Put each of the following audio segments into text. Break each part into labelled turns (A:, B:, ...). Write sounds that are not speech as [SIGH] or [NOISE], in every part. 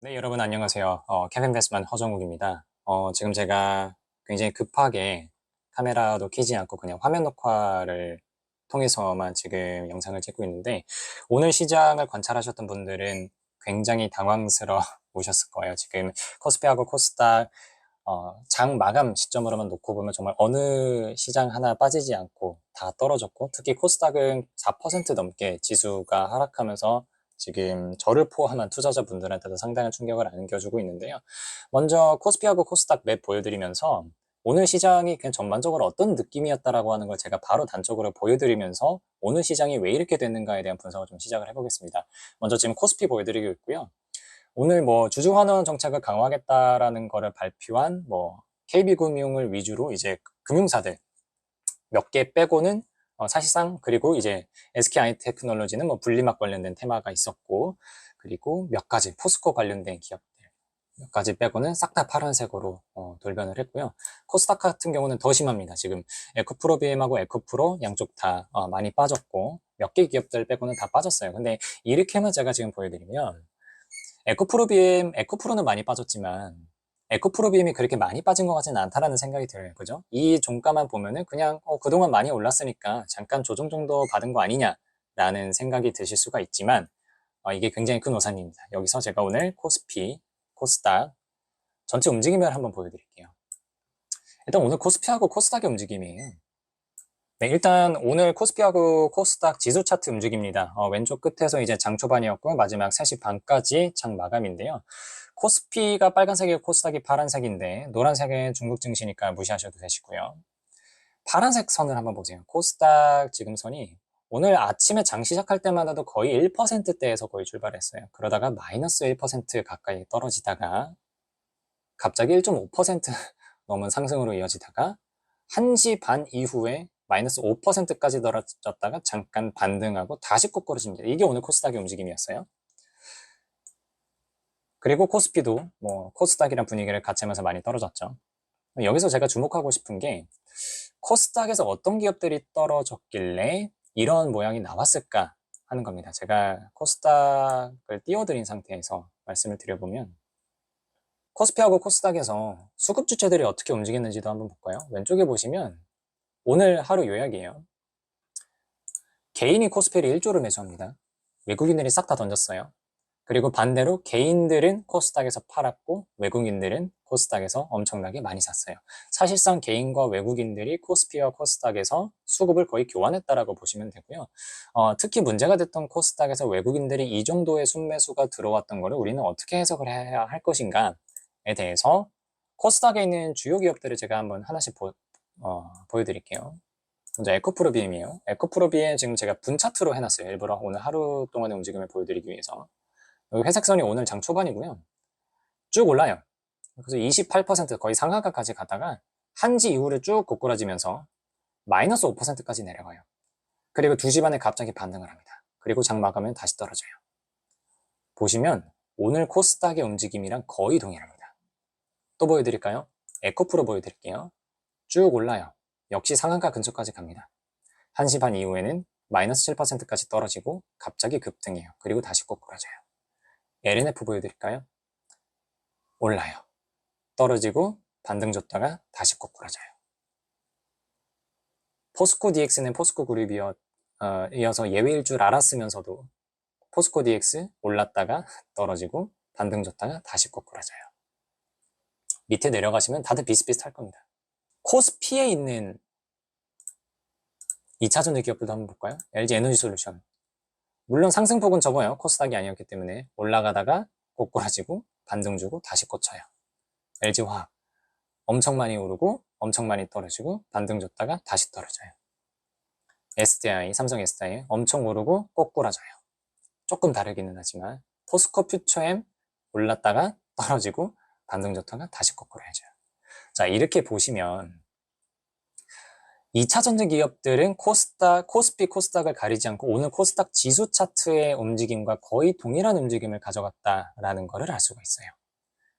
A: 네, 여러분 안녕하세요. 어, 캡인베스만 허정욱입니다. 어, 지금 제가 굉장히 급하게 카메라도 켜지 않고 그냥 화면 녹화를 통해서만 지금 영상을 찍고 있는데 오늘 시장을 관찰하셨던 분들은 굉장히 당황스러워 보셨을 [LAUGHS] 거예요. 지금 코스피하고 코스닥 어, 장 마감 시점으로만 놓고 보면 정말 어느 시장 하나 빠지지 않고 다 떨어졌고 특히 코스닥은 4% 넘게 지수가 하락하면서 지금 저를 포함한 투자자분들한테도 상당한 충격을 안겨주고 있는데요. 먼저 코스피하고 코스닥 맵 보여드리면서 오늘 시장이 그냥 전반적으로 어떤 느낌이었다라고 하는 걸 제가 바로 단적으로 보여드리면서 오늘 시장이 왜 이렇게 됐는가에 대한 분석을 좀 시작을 해보겠습니다. 먼저 지금 코스피 보여드리고 있고요. 오늘 뭐 주주 환원 정책을 강화하겠다라는 거를 발표한 뭐 KB금융을 위주로 이제 금융사들 몇 개 빼고는 어, 사실상 그리고 이제 SK 아이 테크놀로지는 뭐 분리막 관련된 테마가 있었고 그리고 몇 가지 포스코 관련된 기업들 몇 가지 빼고는 싹 다 파란색으로 어, 돌변을 했고요. 코스닥 같은 경우는 더 심합니다. 지금 에코프로 BM하고 에코프로 양쪽 다 어, 많이 빠졌고 몇 개 기업들 빼고는 다 빠졌어요. 근데 이렇게만 제가 지금 보여드리면 에코프로 BM, 에코프로는 많이 빠졌지만 에코프로비엠이 그렇게 많이 빠진 것 같지는 않다라는 생각이 들어요. 그죠? 이 종가만 보면은 그냥 어, 그동안 많이 올랐으니까 잠깐 조정 정도 받은 거 아니냐라는 생각이 드실 수가 있지만 어, 이게 굉장히 큰 오산입니다. 여기서 제가 오늘 코스피, 코스닥 전체 움직임을 한번 보여드릴게요. 일단 오늘 코스피하고 코스닥의 움직임이에요. 네, 일단 오늘 코스피하고 코스닥 지수 차트 움직입니다. 어, 왼쪽 끝에서 이제 장 초반이었고 마지막 3시 반까지 장 마감인데요. 코스피가 빨간색이고 코스닥이 파란색인데 노란색은 중국 증시니까 무시하셔도 되시고요. 파란색 선을 한번 보세요. 코스닥 지금 선이 오늘 아침에 장 시작할 때마다도 거의 1%대에서 거의 출발했어요. 그러다가 마이너스 1% 가까이 떨어지다가 갑자기 1.5% [LAUGHS] 넘은 상승으로 이어지다가 1시 반 이후에 마이너스 5%까지 떨어졌다가 잠깐 반등하고 다시 꼬꾸러집니다. 이게 오늘 코스닥의 움직임이었어요. 그리고 코스피도 뭐 코스닥이란 분위기를 같이 하면서 많이 떨어졌죠. 여기서 제가 주목하고 싶은 게 코스닥에서 어떤 기업들이 떨어졌길래 이런 모양이 나왔을까 하는 겁니다. 제가 코스닥을 띄워드린 상태에서 말씀을 드려보면 코스피하고 코스닥에서 수급 주체들이 어떻게 움직였는지도 한번 볼까요? 왼쪽에 보시면 오늘 하루 요약이에요. 개인이 코스피를 1조를 매수합니다. 외국인들이 싹 다 던졌어요. 그리고 반대로 개인들은 코스닥에서 팔았고 외국인들은 코스닥에서 엄청나게 많이 샀어요. 사실상 개인과 외국인들이 코스피와 코스닥에서 수급을 거의 교환했다라고 보시면 되고요. 어, 특히 문제가 됐던 코스닥에서 외국인들이 이 정도의 순매수가 들어왔던 것을 우리는 어떻게 해석을 해야 할 것인가에 대해서 코스닥에 있는 주요 기업들을 제가 한번 하나씩 보, 어, 보여드릴게요. 먼저 에코프로비엠이에요. 에코프로비엠 지금 제가 분 차트로 해놨어요. 일부러 오늘 하루 동안의 움직임을 보여드리기 위해서. 회색선이 오늘 장 초반이고요. 쭉 올라요. 그래서 28% 거의 상하가까지 가다가 한지 이후를 쭉 고꾸라지면서 마이너스 5%까지 내려가요. 그리고 2시 반에 갑자기 반등을 합니다. 그리고 장 마감은 다시 떨어져요. 보시면 오늘 코스닥의 움직임이랑 거의 동일합니다. 또 보여드릴까요? 에코프로 보여드릴게요. 쭉 올라요. 역시 상한가 근처까지 갑니다. 1시 반 이후에는 마이너스 7%까지 떨어지고 갑자기 급등해요. 그리고 다시 꼬꾸라져요. LNF 보여드릴까요? 올라요. 떨어지고 반등 줬다가 다시 꼬꾸라져요. 포스코 DX는 포스코 그룹이 어, 예외일 줄 알았으면서도 포스코 DX 올랐다가 [LAUGHS] 떨어지고 반등 줬다가 다시 꼬꾸라져요. 밑에 내려가시면 다들 비슷비슷할 겁니다. 코스피에 있는 2차전지 기업들도 한번 볼까요? LG 에너지 솔루션. 물론 상승폭은 적어요. 코스닥이 아니었기 때문에 올라가다가 꼬꾸라지고 반등 주고 다시 꽂혀요. LG화학 엄청 많이 오르고 엄청 많이 떨어지고 반등 줬다가 다시 떨어져요. SDI, 삼성 SDI 엄청 오르고 꼬꾸라져요. 조금 다르기는 하지만 포스코 퓨처엠 올랐다가 떨어지고 반등 줬다가 다시 꼬꾸라져요. 자 이렇게 보시면 2차 전지 기업들은 코스닥, 코스피 코스닥을 가리지 않고 오늘 코스닥 지수 차트의 움직임과 거의 동일한 움직임을 가져갔다라는 것을 알 수가 있어요.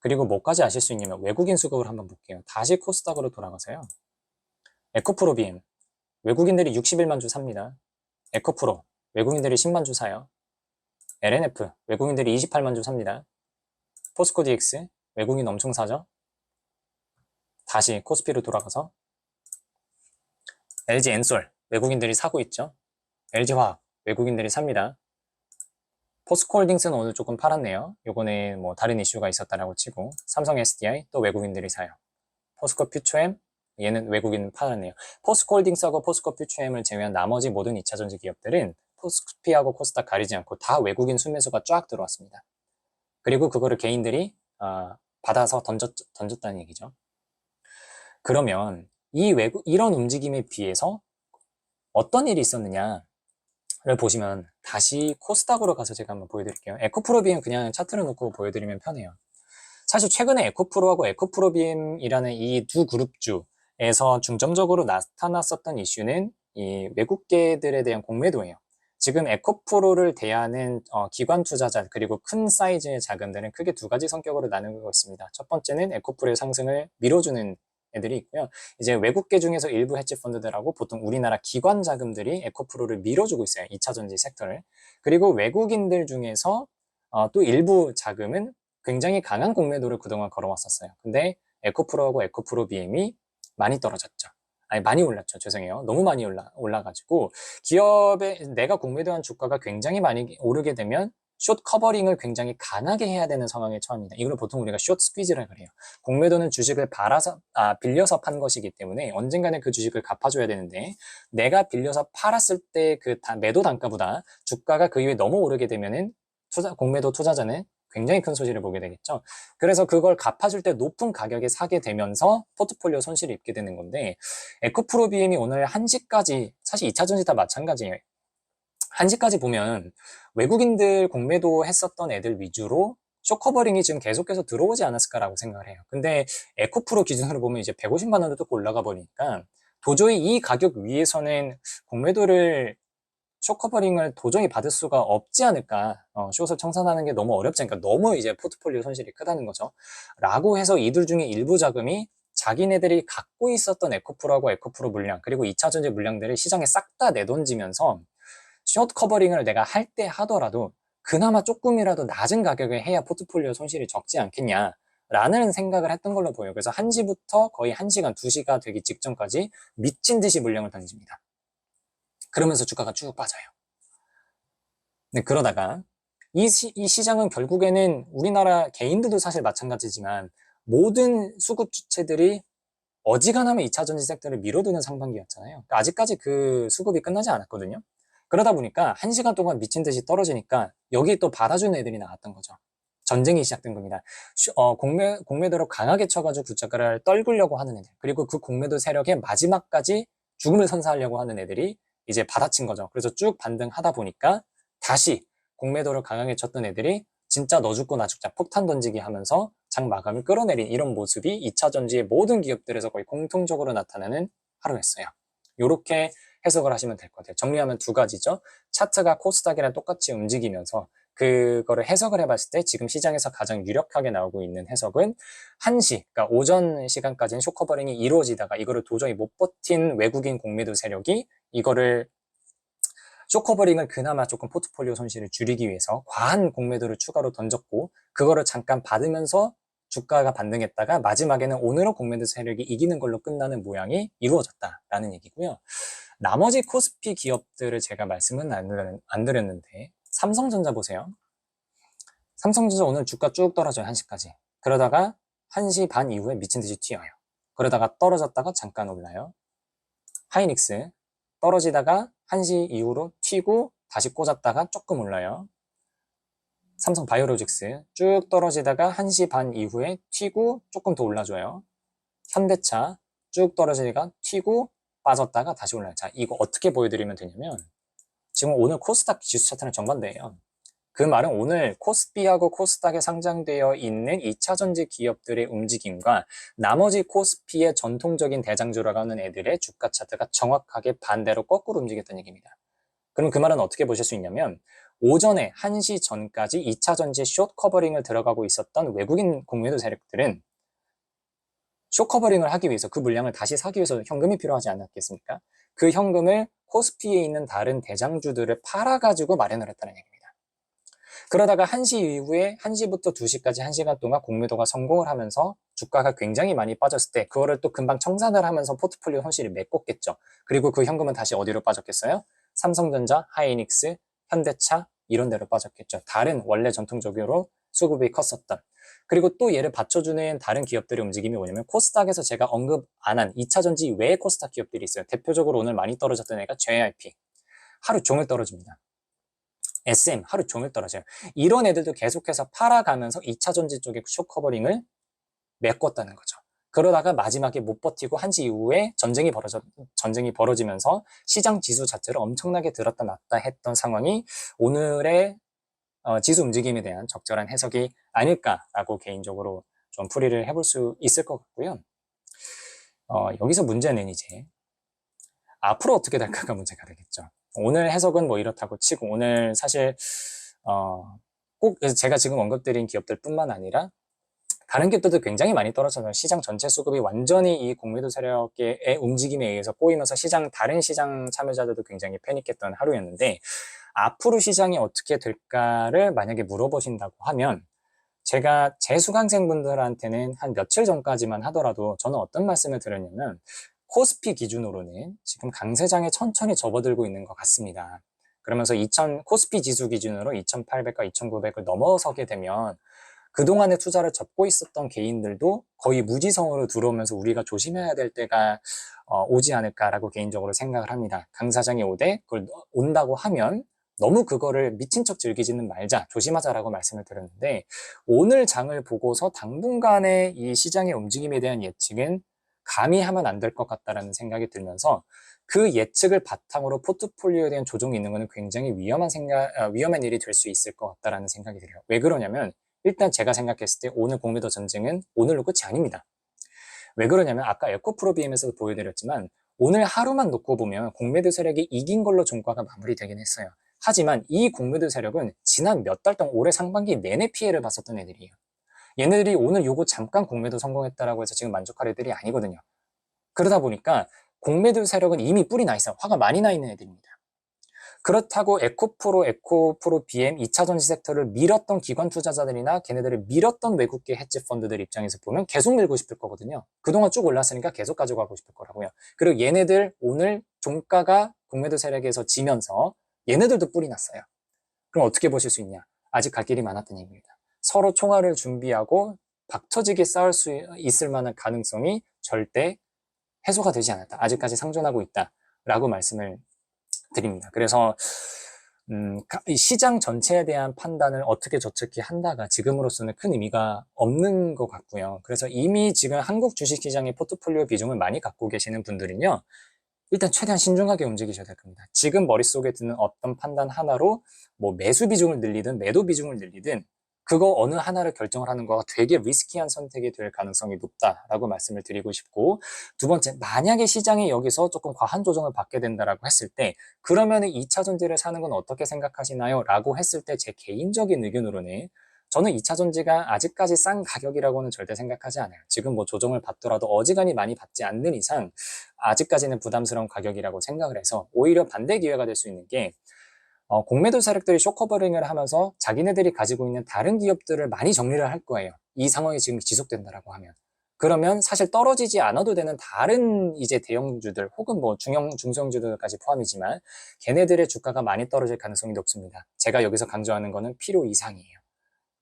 A: 그리고 뭐까지 아실 수 있냐면 외국인 수급을 한번 볼게요. 다시 코스닥으로 돌아가서요. 에코프로 BM 외국인들이 61만 주 삽니다. 에코프로 외국인들이 10만 주 사요. LNF 외국인들이 28만 주 삽니다. 포스코 DX 외국인 엄청 사죠. 다시 코스피로 돌아가서 LG 엔솔 외국인들이 사고 있죠. LG화학 외국인들이 삽니다. 포스코홀딩스는 오늘 조금 팔았네요. 요거는 뭐 다른 이슈가 있었다라고 치고 삼성 SDI 또 외국인들이 사요. 포스코 퓨처엠 얘는 외국인 팔았네요. 포스코홀딩스하고 포스코 퓨처엠을 제외한 나머지 모든 2차전지 기업들은 포스피하고 코스닥 가리지 않고 다 외국인 순매수가 쫙 들어왔습니다. 그리고 그거를 개인들이 아, 받아서 던졌, 던졌다는 얘기죠. 그러면 이 외국 이런 움직임에 비해서 어떤 일이 있었느냐를 보시면 다시 코스닥으로 가서 제가 한번 보여드릴게요. 에코프로비엠 그냥 차트를 놓고 보여드리면 편해요. 사실 최근에 에코프로하고 에코프로비엠이라는 이 두 그룹주에서 중점적으로 나타났었던 이슈는 이 외국계들에 대한 공매도예요. 지금 에코프로를 대하는 어, 기관 투자자 그리고 큰 사이즈의 자금들은 크게 두 가지 성격으로 나누고 있습니다. 첫 번째는 에코프로의 상승을 밀어주는 애들이 있고요. 이제 외국계 중에서 일부 헤지 펀드들하고 보통 우리나라 기관 자금들이 에코프로를 밀어주고 있어요. 2차 전지 섹터를. 그리고 외국인들 중에서 어, 또 일부 자금은 굉장히 강한 공매도를 그동안 걸어왔었어요. 근데 에코프로하고 에코프로 BM이 많이 떨어졌죠. 아니 많이 올랐죠. 죄송해요. 너무 많이 올라 올라가지고 기업의 내가 공매도한 주가가 굉장히 많이 오르게 되면 숏 커버링을 굉장히 강하게 해야 되는 상황에 처합니다. 이걸 보통 우리가 숏 스퀴즈를 그래요. 공매도는 주식을 팔아서 아 빌려서 판 것이기 때문에 언젠가는 그 주식을 갚아줘야 되는데 내가 빌려서 팔았을 때 그 매도 단가보다 주가가 그 이후에 너무 오르게 되면은 투자 공매도 투자자는 굉장히 큰 손실을 보게 되겠죠. 그래서 그걸 갚아줄 때 높은 가격에 사게 되면서 포트폴리오 손실을 입게 되는 건데 에코프로 BM이 오늘 1시까지 사실 2차 전지 다 마찬가지예요. 1시까지 보면 외국인들 공매도 했었던 애들 위주로 쇼커버링이 지금 계속해서 들어오지 않았을까라고 생각을 해요. 근데 에코프로 기준으로 보면 이제 150만 원도 또 올라가 버리니까 도저히 이 가격 위에서는 공매도를 쇼커버링을 도저히 받을 수가 없지 않을까. 어, 숏을 청산하는 게 너무 어렵지 않을까. 너무 이제 포트폴리오 손실이 크다는 거죠. 라고 해서 이들 중에 일부 자금이 자기네들이 갖고 있었던 에코프로하고 에코프로 물량, 그리고 2차 전지 물량들을 시장에 싹 다 내던지면서 숏 커버링을 내가 할 때 하더라도 그나마 조금이라도 낮은 가격에 해야 포트폴리오 손실이 적지 않겠냐. 라는 생각을 했던 걸로 보여요. 그래서 1시부터 거의 1시간, 2시가 되기 직전까지 미친 듯이 물량을 던집니다. 그러면서 주가가 쭉 빠져요. 네, 그러다가 이, 시, 이 시장은 결국에는 우리나라 개인들도 사실 마찬가지지만 모든 수급 주체들이 어지간하면 2차 전지 섹터를 밀어두는 상반기였잖아요. 그러니까 아직까지 그 수급이 끝나지 않았거든요. 그러다 보니까 1시간 동안 미친 듯이 떨어지니까 여기 또 받아주는 애들이 나왔던 거죠. 전쟁이 시작된 겁니다. 어, 공매, 공매도로 강하게 쳐가지고 구자가를 떨구려고 하는 애들. 그리고 그 공매도 세력의 마지막까지 죽음을 선사하려고 하는 애들이 이제 받아친 거죠. 그래서 쭉 반등하다 보니까 다시 공매도를 강하게 쳤던 애들이 진짜 너 죽고 나 죽자 폭탄 던지기 하면서 장 마감을 끌어내린 이런 모습이 2차 전지의 모든 기업들에서 거의 공통적으로 나타나는 하루였어요. 이렇게 해석을 하시면 될 것 같아요. 정리하면 두 가지죠. 차트가 코스닥이랑 똑같이 움직이면서 그거를 해석을 해봤을 때 지금 시장에서 가장 유력하게 나오고 있는 해석은 1시, 그러니까 오전 시간까지는 쇼커버링이 이루어지다가 이거를 도저히 못 버틴 외국인 공매도 세력이 이거를 쇼커버링을 그나마 조금 포트폴리오 손실을 줄이기 위해서 과한 공매도를 추가로 던졌고 그거를 잠깐 받으면서 주가가 반등했다가 마지막에는 오늘은 공매도 세력이 이기는 걸로 끝나는 모양이 이루어졌다라는 얘기고요. 나머지 코스피 기업들을 제가 말씀은 안 드렸는데 삼성전자 보세요. 삼성전자 오늘 주가 쭉 떨어져요. 1시까지. 그러다가 1시 반 이후에 미친 듯이 튀어요. 그러다가 떨어졌다가 잠깐 올라요. 하이닉스 떨어지다가 1시 이후로 튀고 다시 꽂았다가 조금 올라요. 삼성 바이오로직스 쭉 떨어지다가 1시 반 이후에 튀고 조금 더 올라줘요. 현대차 쭉 떨어지다가 튀고 빠졌다가 다시 올라요. 자, 이거 어떻게 보여드리면 되냐면 지금 오늘 코스닥 지수 차트는 정반대예요. 그 말은 오늘 코스피하고 코스닥에 상장되어 있는 2차 전지 기업들의 움직임과 나머지 코스피의 전통적인 대장주라고 하는 애들의 주가 차트가 정확하게 반대로 거꾸로 움직였다는 얘기입니다. 그럼 그 말은 어떻게 보실 수 있냐면 오전에 1시 전까지 2차 전지 숏 커버링을 들어가고 있었던 외국인 공매도 세력들은 숏 커버링을 하기 위해서 그 물량을 다시 사기 위해서 현금이 필요하지 않았겠습니까? 그 현금을 코스피에 있는 다른 대장주들을 팔아가지고 마련을 했다는 얘기입니다. 그러다가 1시 이후에 1시부터 2시까지 1시간 동안 공매도가 성공을 하면서 주가가 굉장히 많이 빠졌을 때 그거를 또 금방 청산을 하면서 포트폴리오 손실이 메꿨겠죠. 그리고 그 현금은 다시 어디로 빠졌겠어요? 삼성전자, 하이닉스, 현대차 이런 데로 빠졌겠죠. 다른 원래 전통적으로 수급이 컸었던 그리고 또 얘를 받쳐주는 다른 기업들의 움직임이 뭐냐면 코스닥에서 제가 언급 안 한 2차전지 외의 코스닥 기업들이 있어요. 대표적으로 오늘 많이 떨어졌던 애가 JYP. 하루 종일 떨어집니다. SM 하루 종일 떨어져요. 이런 애들도 계속해서 팔아가면서 2차전지 쪽에 쇼커버링을 메꿨다는 거죠. 그러다가 마지막에 못 버티고 한지 이후에 전쟁이 벌어져 전쟁이 벌어지면서 시장 지수 자체를 엄청나게 들었다 놨다 했던 상황이 오늘의 어, 지수 움직임에 대한 적절한 해석이 아닐까라고 개인적으로 좀 풀이를 해볼 수 있을 것 같고요. 어, 여기서 문제는 이제 앞으로 어떻게 될까가 문제가 되겠죠. 오늘 해석은 뭐 이렇다고 치고 오늘 사실 어, 꼭 제가 지금 언급드린 기업들뿐만 아니라 다른 기업들도 굉장히 많이 떨어져서 시장 전체 수급이 완전히 이 공매도 세력의 움직임에 의해서 꼬이면서 시장 다른 시장 참여자들도 굉장히 패닉했던 하루였는데 앞으로 시장이 어떻게 될까를 만약에 물어보신다고 하면 제가 제 수강생분들한테는 한 며칠 전까지만 하더라도 저는 어떤 말씀을 드렸냐면 코스피 기준으로는 지금 강세장에 천천히 접어들고 있는 것 같습니다. 그러면서 2000 코스피 지수 기준으로 2800과 2900을 넘어서게 되면 그동안의 투자를 접고 있었던 개인들도 거의 무지성으로 들어오면서 우리가 조심해야 될 때가 어, 오지 않을까라고 개인적으로 생각을 합니다. 강사장이 오되 그걸 온다고 하면 너무 그거를 미친 척 즐기지는 말자, 조심하자라고 말씀을 드렸는데 오늘 장을 보고서 당분간의 이 시장의 움직임에 대한 예측은 감히 하면 안 될 것 같다라는 생각이 들면서 그 예측을 바탕으로 포트폴리오에 대한 조정이 있는 것은 굉장히 위험한 생각, 아, 위험한 일이 될 수 있을 것 같다라는 생각이 들어요. 왜 그러냐면 일단 제가 생각했을 때 오늘 공매도 전쟁은 오늘로 끝이 아닙니다. 왜 그러냐면 아까 에코프로 BM에서도 보여드렸지만 오늘 하루만 놓고 보면 공매도 세력이 이긴 걸로 종가가 마무리되긴 했어요. 하지만 이 공매도 세력은 지난 몇 달 동안 올해 상반기 내내 피해를 봤었던 애들이에요. 얘네들이 오늘 요거 잠깐 공매도 성공했다라고 해서 지금 만족할 애들이 아니거든요. 그러다 보니까 공매도 세력은 이미 뿔이 나 있어요. 화가 많이 나 있는 애들입니다. 그렇다고 에코프로, 에코프로 BM 2차 전지 섹터를 밀었던 기관 투자자들이나 걔네들을 밀었던 외국계 헤지 펀드들 입장에서 보면 계속 밀고 싶을 거거든요. 그동안 쭉 올랐으니까 계속 가져가고 싶을 거라고요. 그리고 얘네들 오늘 종가가 공매도 세력에서 지면서 얘네들도 뿔이 났어요. 그럼 어떻게 보실 수 있냐? 아직 갈 길이 많았던 얘기입니다. 서로 총알을 준비하고 박터지게 싸울 수 있을 만한 가능성이 절대 해소가 되지 않았다. 아직까지 상존하고 있다. 라고 말씀을 드립니다. 그래서 음, 시장 전체에 대한 판단을 어떻게 저측히 한다가 지금으로서는 큰 의미가 없는 것 같고요. 그래서 이미 지금 한국 주식시장의 포트폴리오 비중을 많이 갖고 계시는 분들은요. 일단 최대한 신중하게 움직이셔야 될 겁니다. 지금 머릿속에 드는 어떤 판단 하나로 뭐 매수 비중을 늘리든 매도 비중을 늘리든 그거 어느 하나를 결정을 하는 거가 되게 리스키한 선택이 될 가능성이 높다라고 말씀을 드리고 싶고 두 번째 만약에 시장이 여기서 조금 과한 조정을 받게 된다라고 했을 때 그러면은 2차 전지를 사는 건 어떻게 생각하시나요? 라고 했을 때 제 개인적인 의견으로는 저는 2차 전지가 아직까지 싼 가격이라고는 절대 생각하지 않아요. 지금 뭐 조정을 받더라도 어지간히 많이 받지 않는 이상 아직까지는 부담스러운 가격이라고 생각을 해서 오히려 반대 기회가 될 수 있는 게 어, 공매도 세력들이 쇼커버링을 하면서 자기네들이 가지고 있는 다른 기업들을 많이 정리를 할 거예요. 이 상황이 지금 지속된다라고 하면. 그러면 사실 떨어지지 않아도 되는 다른 이제 대형주들 혹은 뭐 중형 중소형주들까지 포함이지만 걔네들의 주가가 많이 떨어질 가능성이 높습니다. 제가 여기서 강조하는 거는 필요 이상이에요.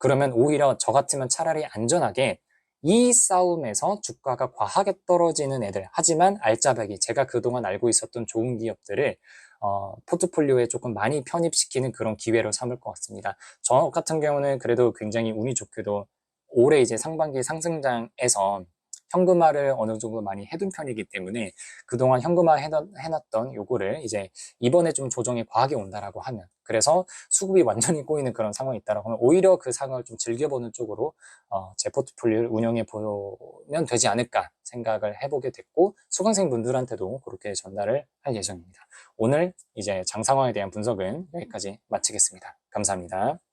A: 그러면 오히려 저 같으면 차라리 안전하게 이 싸움에서 주가가 과하게 떨어지는 애들 하지만 알짜배기 제가 그동안 알고 있었던 좋은 기업들을 어, 포트폴리오에 조금 많이 편입시키는 그런 기회로 삼을 것 같습니다. 저 같은 경우는 그래도 굉장히 운이 좋게도 올해 이제 상반기 상승장에서 현금화를 어느 정도 많이 해둔 편이기 때문에 그동안 현금화 해놨던 요거를 이제 이번에 좀 조정이 과하게 온다라고 하면 그래서 수급이 완전히 꼬이는 그런 상황이 있다라고 하면 오히려 그 상황을 좀 즐겨보는 쪽으로 어, 제 포트폴리오를 운영해 보면 되지 않을까 생각을 해보게 됐고 수강생 분들한테도 그렇게 전달을 할 예정입니다. 오늘 이제 장 상황에 대한 분석은 여기까지 마치겠습니다. 감사합니다.